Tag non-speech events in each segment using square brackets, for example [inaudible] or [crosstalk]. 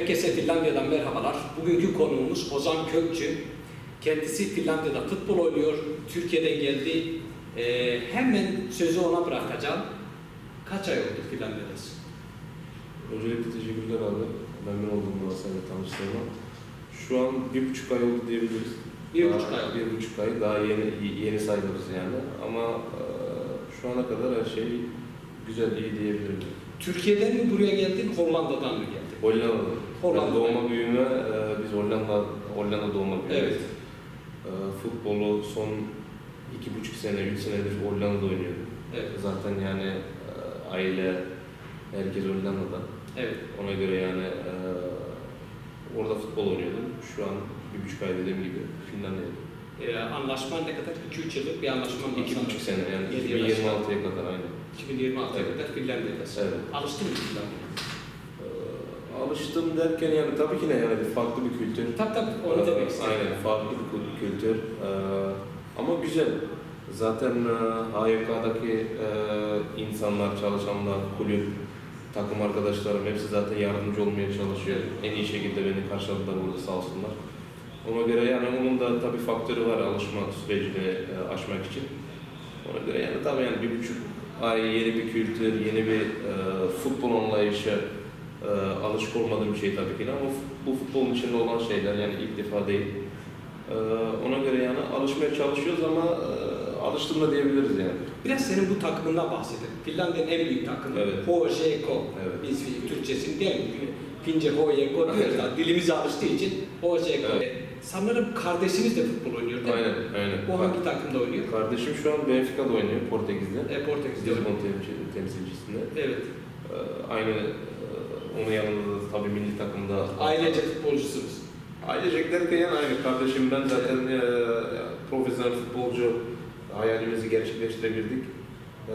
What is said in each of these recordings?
Herkese Finlandiya'dan merhabalar. Bugünkü konuğumuz Ozan Kökçü. Kendisi Finlandiya'da futbol oynuyor. Türkiye'den geldi. Ee, hemen sözü ona bırakacağım. Kaç ay oldu Finlandiya'dasın? Öncelikle teşekkürler abi. Memnun oldum bu seninle tanıştığıma. Şu an bir buçuk ay oldu diyebiliriz. Bir Daha- buçuk ay oldu. Bir buçuk ay. Daha yeni yeni sayılırız yani. Ama e, şu ana kadar her şey güzel, iyi diyebilirim. Türkiye'den mi buraya geldin, Hollanda'dan mı geldin? Hollanda'da. Hollanda. Doğma büyüme, e, biz Hollanda, Hollanda doğma büyüme. Evet. E, futbolu son iki buçuk sene, üç senedir Hollanda'da oynuyorum. Evet. Zaten yani e, aile, herkes Hollanda'da. Evet. Ona göre yani e, orada futbol oynuyordum. Şu an bir buçuk ay dediğim gibi Finlandiya'da. Ee, anlaşman ne kadar? 2-3 yıllık bir anlaşman var. İki sanırım. buçuk sene yani Yedi yıl 2026'ya kadar aynı. 2026'ya Evet. kadar Finlandiya'dasın. Evet. Alıştın mı Finlandiya'ya? Alıştım derken yani tabii ki ne yani farklı bir kültür. Tabii tabii, onu demek istedim. Aynen farklı bir kültür. E, ama güzel. Zaten e, AYK'daki e, insanlar, çalışanlar, kulüp, takım arkadaşlarım hepsi zaten yardımcı olmaya çalışıyor. En iyi şekilde beni karşıladılar burada sağ olsunlar. Ona göre yani onun da tabii faktörü var alışma sürecini e, aşmak için. Ona göre yani tabii yani bir buçuk ay yeni bir kültür, yeni bir e, futbol anlayışı e, alışık olmadığım bir şey tabii ki ama bu futbolun içinde olan şeyler yani ilk defa değil. E, ona göre yani alışmaya çalışıyoruz ama e, alıştım da diyebiliriz yani. Biraz senin bu takımından bahsedelim. Finlandiya'nın en büyük takımı. Evet. HJK. Evet. Biz Türkçesini mi? Fince HJK diyoruz da dilimize alıştığı için HJK. Evet. Sanırım kardeşiniz de futbol oynuyor değil mi? Aynen, aynen. O hangi takımda oynuyor? Kardeşim şu an Benfica'da oynuyor, Portekiz'de. E, Portekiz'de. Lisbon temsil- temsilcisinde. Evet. E, aynı onun yanında da tabii milli takımda. Ailece futbolcusunuz. Ailecek derken aynı kardeşim ben zaten e, profesyonel futbolcu hayalimizi gerçekleştirebildik. E,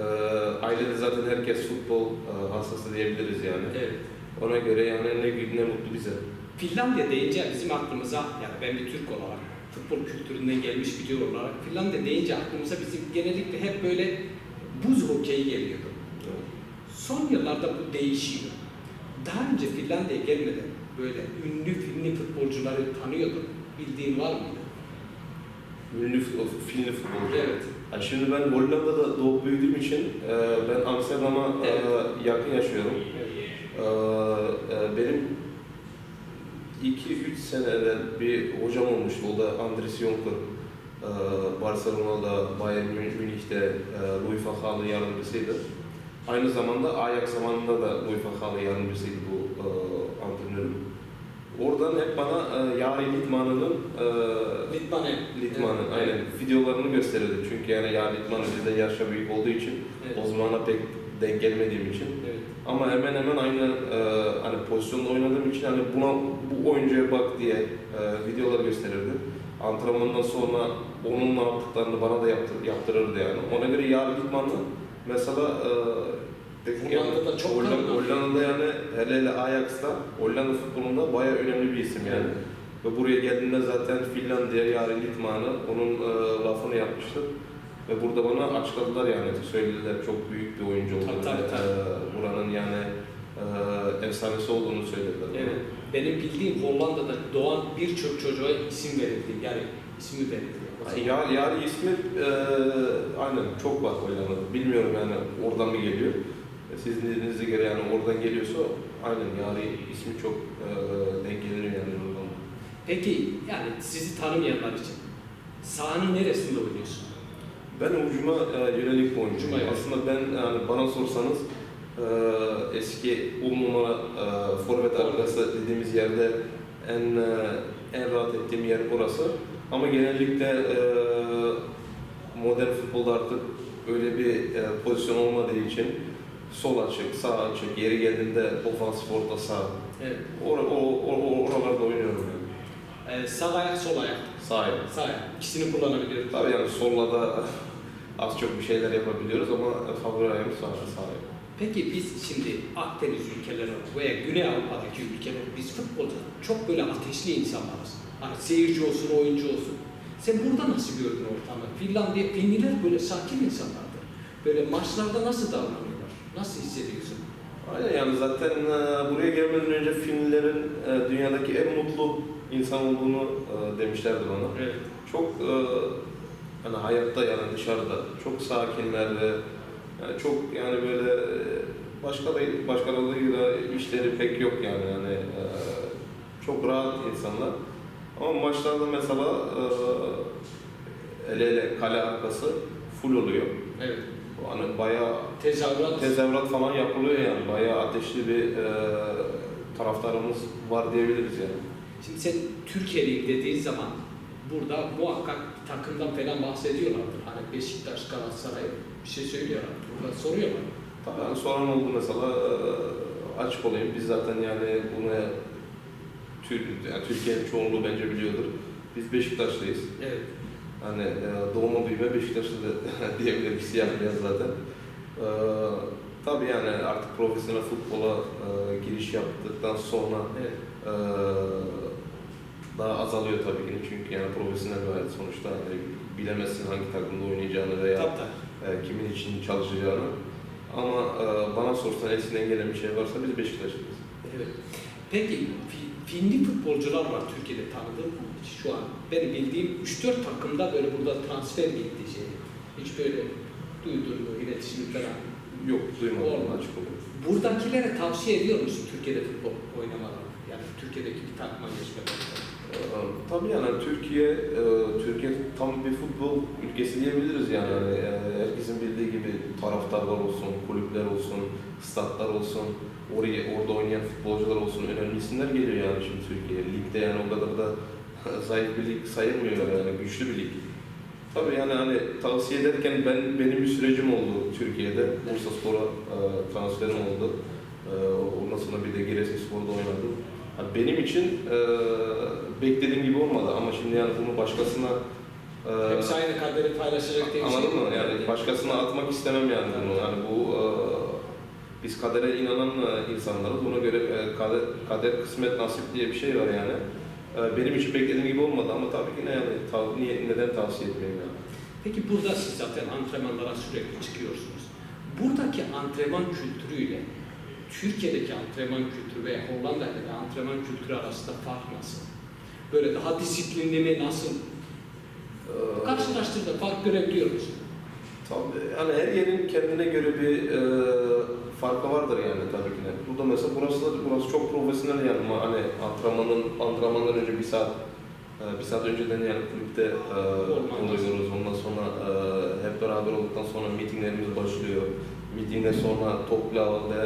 ailede zaten herkes futbol e, hastası diyebiliriz yani. Evet. Ona göre yani ne, ne mutlu bize. Finlandiya deyince bizim aklımıza, yani ben bir Türk olarak, futbol kültüründen gelmiş biri olarak, Finlandiya deyince aklımıza bizim genellikle hep böyle buz hokeyi geliyordu. Son yıllarda bu değişiyor. Daha önce Finlandiya'ya gelmeden böyle ünlü filmli futbolcuları tanıyordun. Bildiğin var mıydı? Ünlü fut- filmli futbolcu. Evet. Yani şimdi ben Hollanda'da doğup büyüdüğüm için e, ben Amsterdam'a e, Evet. yakın yaşıyorum. E, e, benim 2-3 sene evvel bir hocam olmuştu. O da Andres Jonker. E, Barcelona'da, Bayern Mü- Münih'te e, Louis van Gaal'ın yardımcısıydı. Aynı zamanda Ajax zamanında da Louis van Gaal'ın yardımcısıydı bu e, antrenörüm. Oradan hep bana e, Yari Litman'ın e, Litmanen. Litman'ın Evet. aynen videolarını gösterirdi. Çünkü yani Yari Litman bizden yaşça büyük olduğu için Evet. o zamana pek denk gelmediğim için. Evet. Ama hemen hemen aynı e, hani pozisyonda oynadığım için hani buna bu oyuncuya bak diye e, videolar gösterirdi. Antrenmandan sonra onun ne yaptıklarını bana da yaptır, yaptırırdı yani. Ona göre Yari Litman'ı mesela e, Hollanda'da çok Hollanda, tanınan. Hollanda'da yani hele hele Ajax'ta Hollanda futbolunda bayağı önemli bir isim yani. Ve buraya geldiğinde zaten Finlandiya, Yari Litman'ı onun e, lafını yapmıştı. Ve burada bana açıkladılar yani söylediler çok büyük bir oyuncu olduğunu. Tabii, tabii. E, buranın yani e, efsanesi olduğunu söylediler. Evet. Benim bildiğim Hollanda'da doğan birçok çocuğa isim verildi. Yani ismi verildi. Yani Yari, Yari ismi e, aynen çok var Hollanda'da. Bilmiyorum yani oradan mı geliyor. E, Sizin dediğinize göre yani oradan geliyorsa aynen Yari ismi çok e, denk gelir yani oradan. Peki yani sizi tanımayanlar için sahanın neresinde oynuyorsun? Ben ucuma e, yönelik oyuncuyum. Ucuma. Aslında ben yani bana sorsanız e, eski 10 numara e, forvet arkası dediğimiz yerde en e, en rahat ettiğim yer orası. Ama genellikle e, modern futbolda artık öyle bir e, pozisyon olmadığı için sol açık, sağ açık, yeri geldiğinde ofansif orta sağ. Evet. Or, o, o, oralarda oynuyorum yani. Ee, sağ ayak, sol ayak. Sağ ayak. Sağ ayak. İkisini kullanabiliyorum. Tabii yani solla da [laughs] az çok bir şeyler yapabiliyoruz ama favori ayağım sağ, sağ ayak. Peki biz şimdi Akdeniz ülkeleri veya Güney Avrupa'daki ülkeler biz futbolda çok böyle ateşli insanlarız. Hani seyirci olsun, oyuncu olsun. Sen burada nasıl gördün ortamı? Finlandiya, Finliler böyle sakin insanlardır. Böyle maçlarda nasıl davranıyorlar? Nasıl hissediyorsun? Aynen yani zaten e, buraya gelmeden önce Finlilerin e, dünyadaki en mutlu insan olduğunu e, demişlerdi bana. Evet. Çok hani hayatta yani dışarıda çok sakinler ve yani çok yani böyle başka da başkalarıyla işleri pek yok yani yani çok rahat insanlar. Ama maçlarda mesela ele ele kale arkası full oluyor. Evet. Hani bayağı Tezahürat. tezahürat falan yapılıyor yani. Bayağı ateşli bir e, taraftarımız var diyebiliriz yani. Şimdi sen Türkiye'liyim dediğin zaman burada muhakkak bir takımdan falan bahsediyorlardır. Hani Beşiktaş, Galatasaray bir şey söylüyorlar. Burada soruyorlar. Tabii yani soran oldu mesela e, açık olayım. Biz zaten yani bunu yani Türkiye'nin çoğunluğu bence biliyordur. Biz Beşiktaşlıyız. Evet. Hani e, doğma büyüme Beşiktaşlı [laughs] diyebiliriz siyah beyaz zaten. E, tabii yani artık profesyonel futbola e, giriş yaptıktan sonra Evet. Ee, daha azalıyor tabii ki çünkü yani profesyonel bir hayat sonuçta hani bilemezsin hangi takımda oynayacağını veya Tabii tabii. e, kimin için çalışacağını. Ama e, bana sorsan eskiden gelen bir şey varsa biz Beşiktaşlıyız. Evet. Peki Fi- Finli futbolcular var Türkiye'de tanıdığım şu an. Benim bildiğim 3-4 takımda böyle burada transfer gitti şey. Hiç böyle duydun mu iletişim falan? Yok duymadım Olmaz. açık olayım. Buradakilere tavsiye ediyor musun Türkiye'de futbol oynamalarını? Yani Türkiye'deki bir takıma geçmelerini. Ee, Tabii yani Türkiye, e, Türkiye tam bir futbol ülkesi diyebiliriz yani. yani e, herkesin bildiği gibi taraftarlar olsun, kulüpler olsun, statlar olsun, oraya orada oynayan futbolcular olsun önemli isimler geliyor yani şimdi Türkiye'ye. Ligde yani o kadar da [laughs] zayıf bir lig sayılmıyor yani güçlü bir lig. Tabii yani hani tavsiye ederken ben benim bir sürecim oldu Türkiye'de. Bursa Spor'a e, transferim oldu. E, ondan sonra bir de Giresunspor'da oynadım. Ha, Benim için e, beklediğim gibi olmadı ama şimdi yani bunu başkasına e, Hepsi aynı kaderi paylaşacak diye bir şey anladın mı? Yani başkasına atmak istemem yani bunu. Yani bu e, biz kadere inanan e, insanlarız. Buna göre e, kader, kader, kısmet, nasip diye bir şey var yani. E, benim için beklediğim gibi olmadı ama tabii ki ne yani niye, neden tavsiye etmeyeyim yani. Peki burada siz zaten antrenmanlara sürekli çıkıyorsunuz. Buradaki antrenman kültürüyle Türkiye'deki antrenman kültürü veya Hollanda'daki antrenman kültürü arasında fark nasıl? Böyle daha disiplinli mi nasıl? E, Karşılaştırdığında fark görebiliyor musun? Tabii yani her yerin kendine göre bir e, farkı vardır yani tabii ki de. Burada mesela burası da burası çok profesyonel yani hani antrenmanın antrenmandan önce bir saat e, bir saat önceden yani kulüpte e, oluyoruz. Ondan sonra e, hep beraber olduktan sonra meetinglerimiz başlıyor. Meetingden sonra toplu e,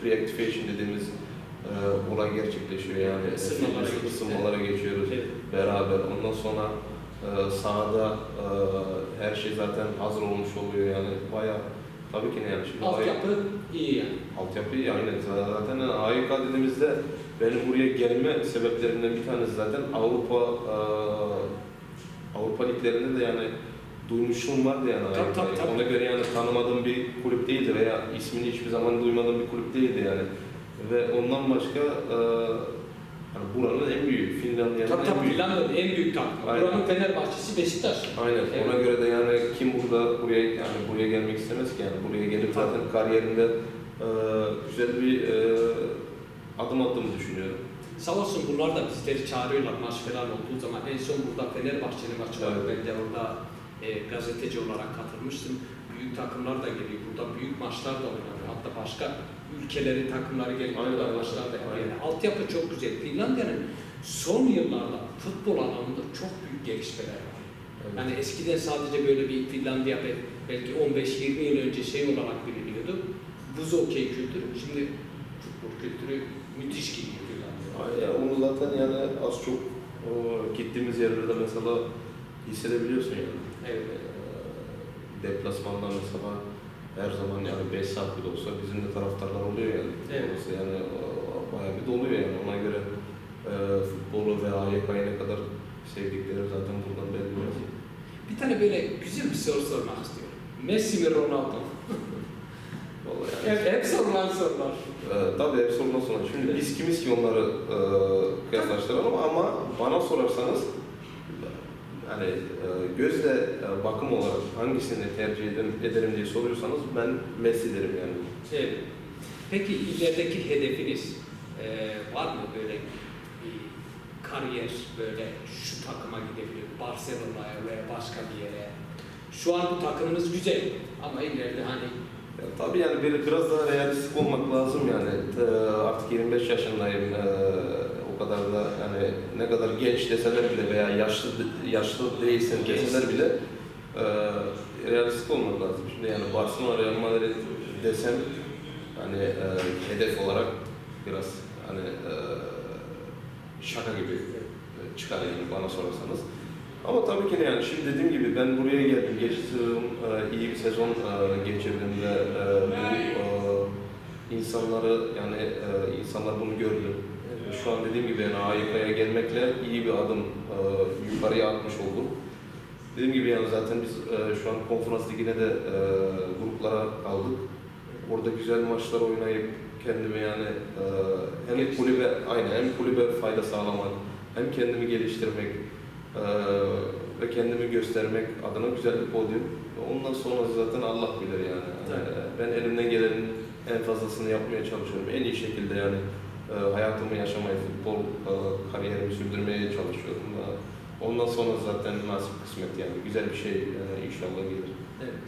pre-activation dediğimiz olay gerçekleşiyor yani. Isınmalara. Isınmalara geçiyoruz Evet. beraber. Ondan sonra sahada her şey zaten hazır olmuş oluyor yani bayağı tabii ki ne AYK Altyapı iyi yani. altyapı iyi aynen zaten AYK dediğimizde benim buraya gelme sebeplerimden bir tanesi zaten Avrupa e, Avrupa liglerinde de yani duymuşluğum vardı yani Tabii, tabii, tabii. Ona göre yani tanımadığım bir kulüp değildi veya ismini hiçbir zaman duymadığım bir kulüp değildi yani. Ve ondan başka e, yani buranın en büyük, Finlandiya'nın Tabii en tabii büyük Finlandiya'nın en büyük takımı. Aynen. Buranın Fenerbahçe'si Beşiktaş. Aynen. Evet. Ona göre de yani kim burada buraya yani buraya gelmek istemez ki yani buraya gelip zaten kariyerinde e, güzel bir e, adım attığımı düşünüyorum. Sağ olsun bunlar da bizleri çağırıyorlar maç falan olduğu zaman. En son burada Fenerbahçe'nin maçı var. Evet. Ben de orada e, gazeteci olarak katılmıştım. Büyük takımlar da geliyor. Burada büyük maçlar da oynanıyor. Hatta başka ülkelerin takımları gelip Aynen, burada aynen. maçlar da yapıyor. Aynen. Yani altyapı çok güzel. Finlandiya'nın son yıllarda futbol alanında çok büyük gelişmeler var. Yani eskiden sadece böyle bir Finlandiya be- belki 15-20 yıl önce şey olarak biliniyordu. Buz okey kültürü. Şimdi futbol kültürü müthiş gidiyor Finlandiya'da. Aynen. Onu zaten yani az çok o, gittiğimiz yerlerde mesela hissedebiliyorsun yani. Evet. E, deplasmanda mesela her zaman yani 5 saat bile olsa bizim de taraftarlar oluyor yani. Evet. Orası yani e, doluyor yani. Ona göre e, futbolu ve AYK'yı ne kadar sevdikleri zaten buradan belli oluyor. Bir tane böyle güzel bir soru sormak istiyorum. Messi mi Ronaldo? [laughs] Vallahi yani. Hep, hep sorulan sorular. Ee, tabii hep sorundan sonra. Şimdi biz kimiz ki onları e, kıyaslaştıralım ama bana sorarsanız hani e, gözle e, bakım olarak hangisini tercih ederim, ederim diye soruyorsanız ben Messi derim yani. Evet. Peki ilerideki hedefiniz e, var mı böyle bir kariyer böyle şu takıma gidebilir, Barcelona'ya veya başka bir yere? Şu an bu takımınız güzel ama ileride hani Ya, tabii yani bir, biraz daha realistik olmak lazım yani. T- Artık 25 yaşındayım. Ee, o kadar da yani ne kadar genç deseler bile veya yaşlı yaşlı değilsen deseler bile e, realistik olmak lazım. Şimdi yani Barcelona, Real Madrid desem hani e, hedef olarak biraz hani e, şaka gibi e, çıkar yani bana sorarsanız. Ama tabii ki de yani şimdi dediğim gibi ben buraya geldim. Sezon e, iyi bir sezon e, geçirdim ve e, bu e, insanları yani e, insanlar bunu gördü. Şu an dediğim gibi yani AYK'ya gelmekle iyi bir adım e, yukarıya atmış oldum. Dediğim gibi yani zaten biz e, şu an konferans ligine de e, gruplara kaldık. Orada güzel maçlar oynayıp kendimi yani e, hem kulübe aynen hem kulübe fayda sağlamak hem kendimi geliştirmek e, ve kendimi göstermek adına güzel bir podyum. Ondan sonra zaten Allah bilir yani. Tabii. E, ben elimden gelenin en fazlasını yapmaya çalışıyorum. En iyi şekilde yani e, hayatımı yaşamaya, futbol e, kariyerimi sürdürmeye çalışıyorum. E, ondan sonra zaten nasip kısmet yani. Güzel bir şey e, inşallah gelir. evet.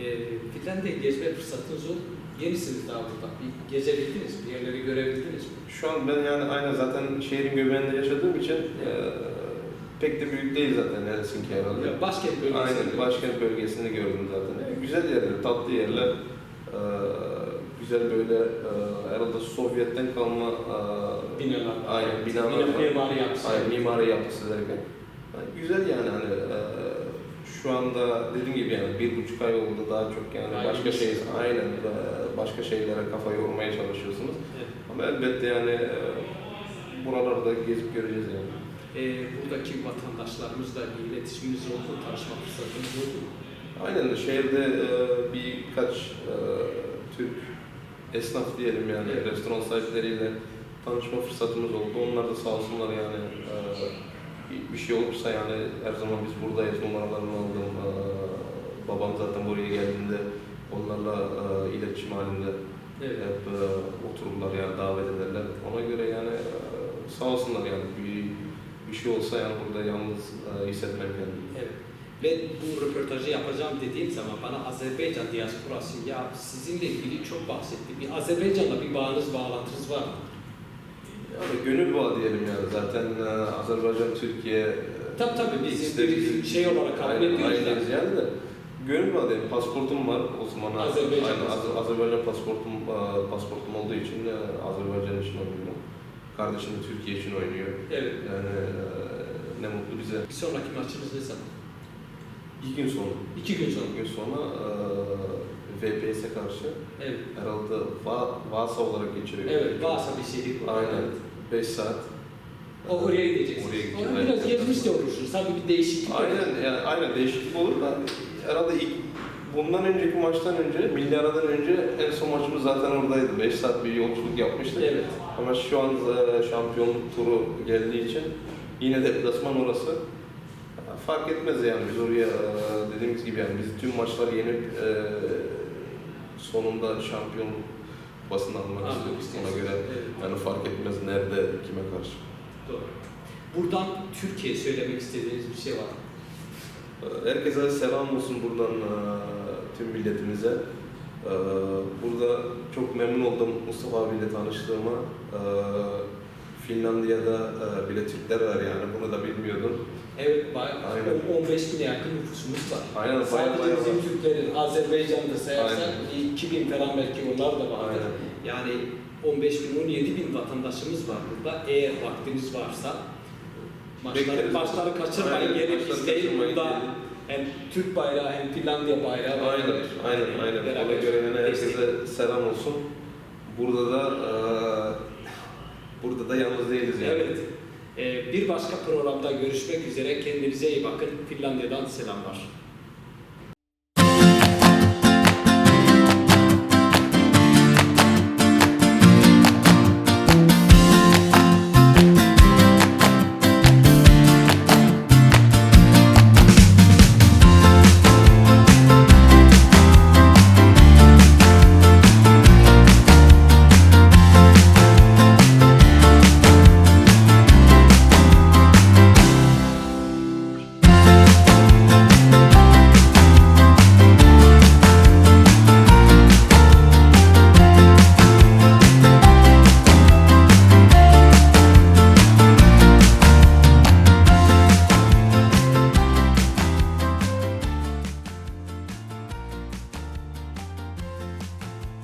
E, Finlandiya'ya gezme fırsatınız oldu. Yenisiniz daha burada. Bir gezebildiniz mi? Yerleri görebildiniz mi? Şu an ben yani aynen zaten şehrin göbeğinde yaşadığım için e, pek de büyük değil zaten Helsinki herhalde. Ya Başkent bölgesinde. Aynen başkent bölgesini gördüm zaten. E, güzel yerler, tatlı yerler. E, güzel böyle e, herhalde Sovyet'ten kalma e, Binalar. Aynen binalar Bina mimari yapısı. Aynen mimari yapısı derken. Yani güzel yani hani e, şu anda dediğim gibi yani bir buçuk ay oldu daha çok yani Aynen. başka şey aynen e, başka şeylere kafa yormaya çalışıyorsunuz. Evet. Ama elbette yani e, buralarda gezip göreceğiz yani. E, buradaki vatandaşlarımızla bir iletişiminiz oldu, tanışma fırsatınız oldu mu? Aynen şehirde e, birkaç e, Türk esnaf diyelim yani Evet. restoran sahipleriyle tanışma fırsatımız oldu. Onlar da sağ olsunlar yani e, bir- şey olursa yani her zaman biz buradayız numaralarını aldım. Babam zaten buraya geldiğinde onlarla iletişim halinde Evet. hep otururlar yani davet ederler. Ona göre yani sağ olsunlar yani bir, bir şey olsa yani burada yalnız hissetmem yani. Evet. Ben bu röportajı yapacağım dediğim zaman bana Azerbaycan diasporası ya sizinle ilgili çok bahsetti. Bir Azerbaycan'la bir bağınız, bağlantınız var mı? Yani gönül bağı diyelim yani zaten e, Azerbaycan, Türkiye e, Tabii tabii biz isteriz. bir şey olarak kabul ediyoruz. da. yani de gönül bağı diyelim. Pasportum var o zaman. Azerbaycan aynen, Az- pasportu. Azerbaycan pasportum, e, pasportum olduğu için e, Azerbaycan için oynuyorum. Kardeşim de Türkiye için oynuyor. Evet. Yani ne mutlu bize. Bir sonraki maçınız ne zaman? İki gün sonra, İki gün sonra. iki gün sonra VPS'e karşı Evet. herhalde Va Vasa olarak geçiriyor. Evet, varsa bir şehir var. Aynen. 5 saat. O oraya gideceksiniz. Oraya gideceğiz. Orada biraz gezmiş de olursunuz. Tabii bir değişiklik. Aynen, yani aynen değişiklik olur da herhalde ilk bundan önceki maçtan önce, milli aradan önce en son maçımız zaten oradaydı. 5 saat bir yolculuk yapmıştık. Evet. Ama şu an e, şampiyonluk turu geldiği için yine de deplasman orası. Fark etmez yani biz oraya e, dediğimiz gibi yani biz tüm maçları yenip e, sonunda şampiyonluk kupasını almak Almak istiyoruz. Ona göre Evet. yani fark etmez nerede kime karşı. Doğru. Buradan Türkiye'ye söylemek istediğiniz bir şey var mı? Herkese selam olsun buradan e, tüm milletimize. E, Burada çok memnun oldum Mustafa abiyle tanıştığıma. Finlandiya'da e, bile Türkler var yani bunu da bilmiyordum. Evet, bayağı Aynen. 15 bine yakın nüfusumuz var. Aynen bayağı Sadece bayağı bizim var. Türklerin Azerbaycan'da sayarsak Aynen. 2000 falan belki onlar da vardır. Aynen. Yani 15 bin, 17 bin vatandaşımız var burada. Eğer vaktiniz varsa maçları, maçları kaçırmayın. Aynen, maçları izleyin. kaçırmayın, Burada hem Türk bayrağı hem Finlandiya bayrağı. Aynen, beraber- aynen, aynen. Ona göre herkese selam olsun. Burada da e, burada da yalnız değiliz yani. Evet. Ee, bir başka programda görüşmek üzere. Kendinize iyi bakın. Finlandiya'dan selamlar.